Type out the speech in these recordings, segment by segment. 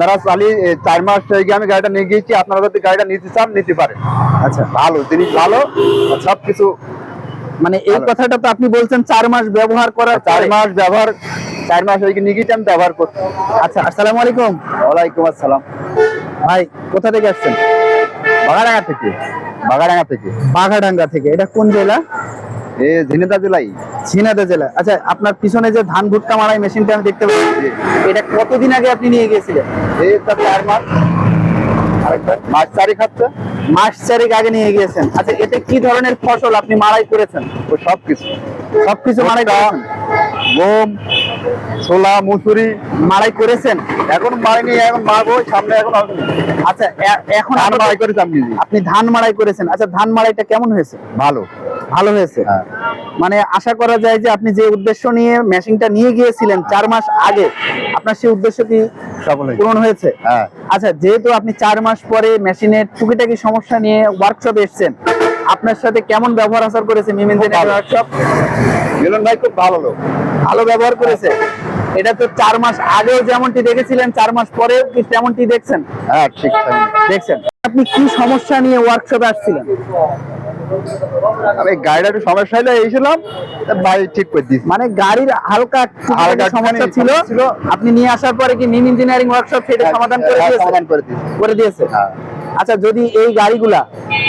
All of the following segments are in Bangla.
আপনারা চালিয়ে চার মাস থেকে আমি গাড়িটা নিয়ে গিয়েছি আপনারা যদি গাড়িটা নিতে চান নিতে পারেন। আচ্ছা। ভালো জিনিস ভালো সব কিছু মানে এই কথাটা তো আপনি বলছেন চার মাস ব্যবহার করার চার মাস ব্যবহার চার মাস হয়ে নিয়ে গিয়েছি আমি ব্যবহার করছি। আচ্ছা আসসালামু আলাইকুম। ওয়ালাইকুম আসসালাম। ভাই কোথা থেকে আসছেন? বাগাডাঙ্গা থেকে। বাগাডাঙ্গা থেকে। বাঘাডাঙ্গা থেকে এটা কোন জেলা? এ ঝিনেদা জেলাই জেলা। আচ্ছা আপনার পিছনে যে ধান ভুট্টা মারাই মেশিনটা আমি দেখতে পাচ্ছি এটা কতদিন আগে আপনি নিয়ে গিয়েছিলেন? এই তো চার মাস। মাস খাচ্ছে মাস চারেক আগে নিয়ে গিয়েছেন। আচ্ছা এতে কি ধরনের ফসল আপনি মারাই করেছেন? ও সব সবকিছু মারাই গম ছোলা মুসুরি। মারাই করেছেন? এখন মারিনি এখন মারবো সামনে এখন আচ্ছা এখন ধান মারাই করেছি নিজে। আপনি ধান মারাই করেছেন। আচ্ছা ধান মারাইটা কেমন হয়েছে? ভালো। ভালো হয়েছে? হ্যাঁ। মানে আশা করা যায় যে আপনি যে উদ্দেশ্য নিয়ে মেশিনটা নিয়ে গিয়েছিলেন চার মাস আগে আপনার সেই উদ্দেশ্য কি পূরণ হয়েছে? হ্যাঁ। আচ্ছা যেহেতু আপনি চার মাস পরে মেশিনের টুকিটাকি সমস্যা নিয়ে ওয়ার্কশপে এসেছেন আপনার সাথে কেমন ব্যবহার আচার করেছে মিম ইঞ্জিনিয়ারিং। ওয়ার্কশপ মিলন ভাই খুব ভালো লোক। ভালো ব্যবহার করেছে? এটা তো চার মাস আগেও যেমনটি দেখেছিলেন চার মাস পরেও কি তেমনটি দেখছেন? হ্যাঁ ঠিক দেখছেন। আপনি কি সমস্যা নিয়ে ওয়ার্কশপে আসছিলেন? আমি গাড়িটা একটু সমস্যা হলে এসেছিলাম ভাই ঠিক করে দিয়েছি। মানে গাড়ির হালকা হালকা সমস্যা ছিল আপনি নিয়ে আসার পরে কি মিম ইঞ্জিনিয়ারিং ওয়ার্কশপ সেটা সমাধান করে হ্যাঁ, দিয়েছে? সমাধান করে দিয়েছি। করে দিয়েছে? হ্যাঁ। আচ্ছা যদি এই গাড়িগুলা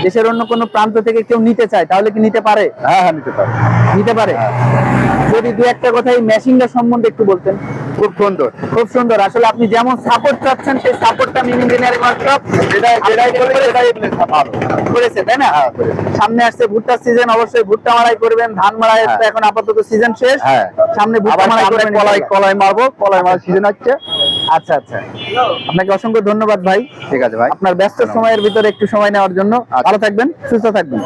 দেশের অন্য কোনো প্রান্ত থেকে কেউ নিতে চায় তাহলে কি নিতে পারে? হ্যাঁ হ্যাঁ নিতে পারো। নিতে পারে? যদি দু একটা কথা এই মেশিনটা সম্বন্ধে একটু বলতেন। খুব সুন্দর। খুব সুন্দর। আসলে আপনি যেমন সাপোর্ট চাচ্ছেন সেই সাপোর্টটা মিম ইঞ্জিনিয়ারিং ওয়ার্কশপ করেছে তাই না? হ্যাঁ, সামনে আসছে ভুট্টার সিজন অবশ্যই ভুট্টা মারাই করবেন ধান মারাই তো হ্যাঁ। এখন আপাতত সিজন শেষ। হ্যাঁ। সামনে ভুট্টা মারাই করবেন কলাই কলাই মারবো। কলাই মারার সিজন হচ্ছে আচ্ছা আচ্ছা। আপনাকে অসংখ্য ধন্যবাদ ভাই। ঠিক আছে ভাই। আপনার ব্যস্ত সময়ের ভিতরে একটু সময় নেওয়ার জন্য। আচ্ছা। ভালো থাকবেন সুস্থ থাকবেন।